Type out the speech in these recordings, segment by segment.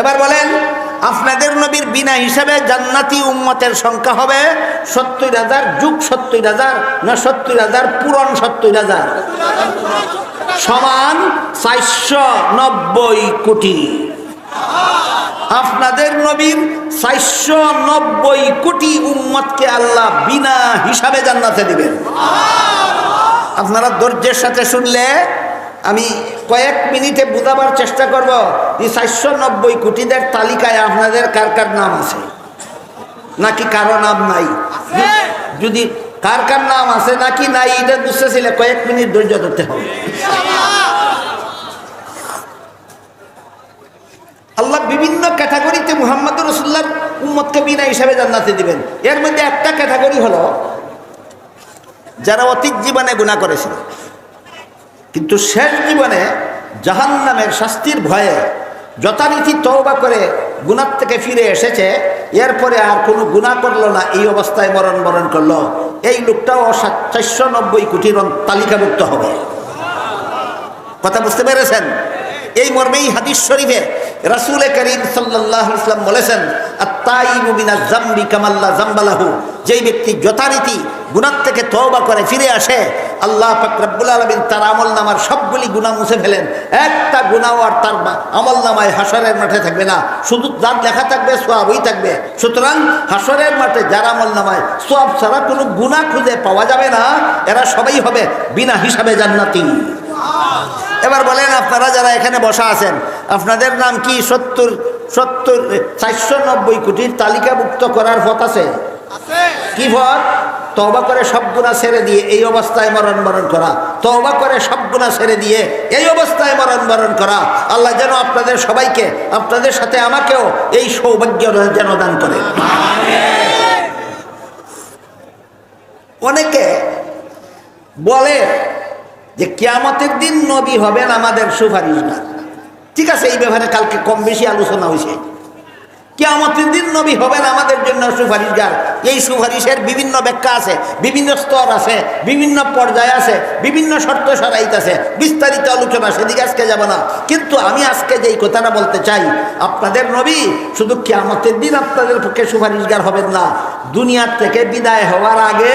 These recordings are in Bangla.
এবার বলেন, আপনাদের নবীর বিনা হিসাবে জান্নাতি উম্মতের সংখ্যা হবে সত্তর হাজার, যুগ সত্তর হাজার, না সত্তর হাজার, পূরণ সত্তর হাজার। সমান চারশো নব্বই কোটি। আপনাদের নবীর চারশো নব্বই কোটি উম্মতকে আল্লাহ বিনা হিসাবে জান্নাতে দিবেন। আপনারা ধৈর্যের সাথে শুনলে আমি কয়েক মিনিটে বোঝাবার চেষ্টা করব যে চারশো নব্বই কোটিদের তালিকায় আপনাদের কার কার নাম আছে? নাকি কারও নাম নাই? যদি কার কার নাম আছে, নাকি নাই, এটা বুঝতেছিলে কয়েক মিনিট ধৈর্য ধরতে হবে। আল্লাহ বিভিন্ন ক্যাটাগরিতে মুহাম্মদ রসুল্লার উম্মতকে বিনা হিসাবে জান্নাতে দিবেন। এর মধ্যে একটা ক্যাটাগরি হলো, যারা অতীত জীবনে গুণা করেছিল। কিন্তু শেষ জীবনে জাহান নামের শাস্তির ভয়ে যথারীতি তওবা করে গুণার থেকে ফিরে এসেছে, এরপরে আর কোনো গুণা করল না, এই অবস্থায় মরণ বরণ করল। এই লোকটাও চারশো নব্বই কোটির তালিকাভুক্ত হবে। কথা বুঝতে পেরেছেন? এই মর্মেই হাদিস শরীফে রাসুল করিম সাল্লাহ ইসলাম বলেছেন জাম্বি কামাল্লা জাম্বালাহু যেই ব্যক্তি যথারীতি গুণার থেকে তওবা করে ফিরে আসে আল্লাহ ফাকরাবুল আলমিন তার আমল নামার সবগুলি গুণা মুছে ফেলেন। একটা গুণাও আর তার আমল নামায় হাসরের মাঠে থাকবে না। শুধু যার লেখা থাকবে সোয়াবই থাকবে। সুতরাং হাসরের মাঠে যার আমল নামায় সোয়াব ছাড়া কোনো গুণা খুঁজে পাওয়া যাবে না। এরা সবাই হবে বিনা হিসাবে জান্নাতি। এবার বলেন আপনারা যারা এখানে বসা আছেন আপনাদের নাম কি? সত্তর সত্তর চারশো নব্বই কোটির তালিকাভুক্ত করার পথ আছে? কি পথ তবা করে সব গুণা ছেড়ে দিয়ে এই অবস্থায় মরণ বরণ করা। তবা করে সব গুণা ছেড়ে দিয়ে এই অবস্থায় মরণ বরণ করা। আল্লাহ যেন আপনাদের সবাইকে, আপনাদের সাথে আমাকেও এই সৌভাগ্য যেন দান করে। অনেকে বলে যে কিয়ামতের দিন নবী হবেন আমাদের সুপারিশগার ঠিক আছে, এই ব্যাপারে কালকে কম বেশি আলোচনা হয়েছে। কিয়ামতের দিন নবী হবেন আমাদের জন্য সুপারিশগার। এই সুপারিশের বিভিন্ন ব্যাখ্যা আছে, বিভিন্ন স্তর আছে, বিভিন্ন পর্যায় আছে, বিভিন্ন শর্ত সরাইত আছে, বিস্তারিত আলোচনা সেদিকে আজকে যাব না। কিন্তু আমি আজকে যেই কথাটা বলতে চাই, আপনাদের নবী শুধু কিয়ামতের দিন আপনাদের পক্ষে সুপারিশগার হবেন না। দুনিয়ার থেকে বিদায় হওয়ার আগে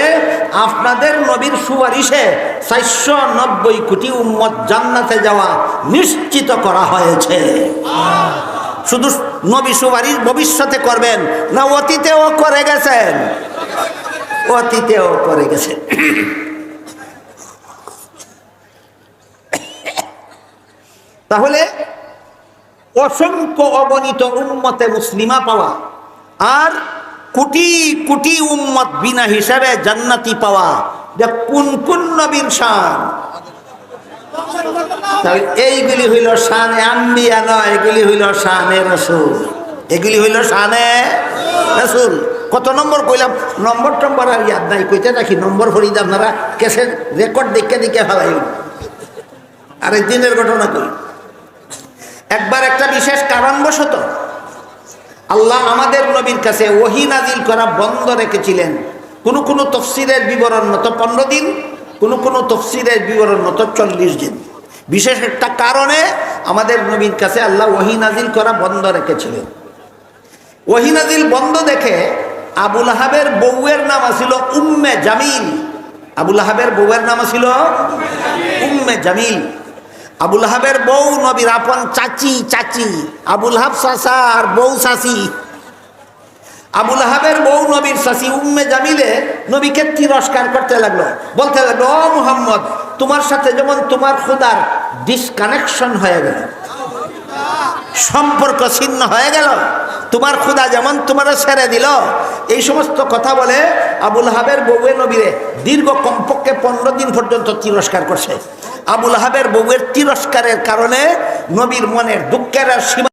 আপনাদের নবীর সুপারিশে চারশো নব্বই কোটি উম্মত জান্নাতে যাওয়া নিশ্চিত করা হয়েছে। শুধু নবী সুপারিশ ভবিষ্যতে করবেন না, অতীতেও করে গেছেন। অতীতেও করে গেছেন। তাহলে অসংখ্য অগণিত উন্মতে মুসলিমা পাওয়া আর কোটি কোটি উম্মত বিনা হিসাবে জান্নাতি পাওয়া। যে কোন কোন নবীর শান? এইগুলি হইল শানে আম্বিয়া নয়, এগুলি হইল শানে রসুল। এগুলি হইল শানে রসুল। কত নম্বর কইলাম? নম্বর টম্বর আর ইয়াদ নাই, কইতে রাখি নম্বর ভরি ফরিদ আপনারা কেসের রেকর্ড দেখে দেখে ফেলাই আর এই দিনের ঘটনা কই? একবার একটা বিশেষ কারণবশত আল্লাহ আমাদের নবীর কাছে ওহি নাজিল করা বন্ধ রেখেছিলেন। কোনো কোনো তফসিরের বিবরণ মতো পনেরো দিন কোন কোনো তফসিরের বিবরণ মতো চল্লিশ দিন। বিশেষ একটা কারণে আমাদের নবীর কাছে আল্লাহ ওহি নাজিল করা বন্ধ রেখেছিলেন। ওহি নাজিল বন্ধ দেখে আবুল আহাবের বউয়ের নাম আছিল উম্মে জামিল। আবুল আহাবের বউয়ের নাম ছিল উম্মে জামিল। আবুল হাবের বউ নবীর আপন চাচি চাচি। আবুল হাব চাচা আর বউ চাচি। আবুল হাবের বউ নবীর চাচি উম্মে জামিলে নবীকে তিরস্কার করতে লাগল। বলতে লাগল, ও মোহাম্মদ, তোমার সাথে যেমন তোমার খুদার ডিসকানেকশন হয়ে গেল, সম্পর্ক ছিন্ন হয়ে গেল, তোমার খুদা যেমন তোমার ছেড়ে দিল। এই সমস্ত কথা বলে আবুল হাবের বউয়ে নবীরে দীর্ঘ কমপক্ষে পনেরো দিন পর্যন্ত তিরস্কার করছে। আবুল হাবের বউয়ের তিরস্কারের কারণে নবীর মনের দুঃখের আর সীমা